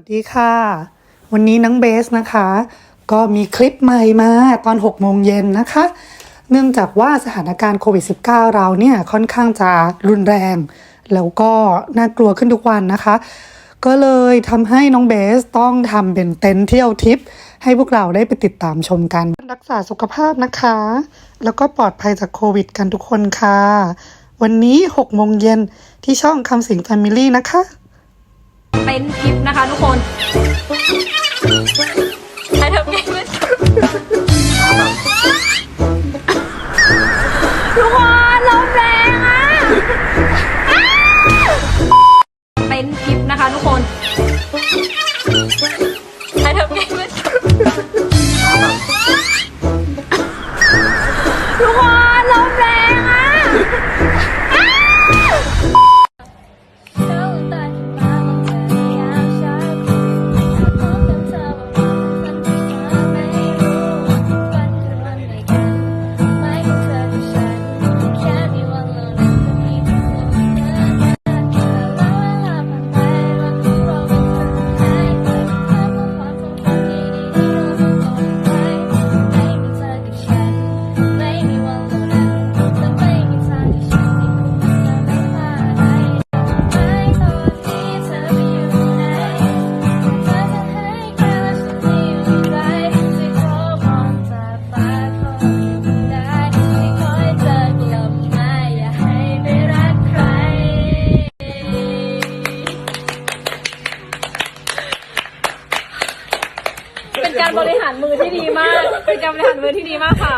สวัสดีค่ะ วันนี้น้องเบสนะคะ ก็มีคลิปใหม่มาตอน 6 โมงเย็นนะคะ เนื่องจากว่าสถานการณ์โควิด -19 เราเนี่ยค่อนข้างจะรุนแรง แล้วก็น่ากลัวขึ้นทุกวันนะคะ ก็เลยทำให้น้องเบสต้องทำเป็นเต็นท์เที่ยวทิป ให้พวกเราได้ไปติดตามชมกัน รักษาสุขภาพนะคะ แล้วก็ปลอดภัยจากโควิด กันทุกคนค่ะ วันนี้ 6 โมงเย็นที่ช่องคำสิงแฟมิลี่นะคะ เป็นคลิป นะคะทุกคนใครทำไงไม่ทุกคนลมแรงอะอ้าวเป็นคลิปนะคะทุกคนใครทำไงไม่ทุกคนลมแรงอะ เป็นการบริหารมือที่ดีมาก เป็นการบริหารมือที่ดีมากค่ะ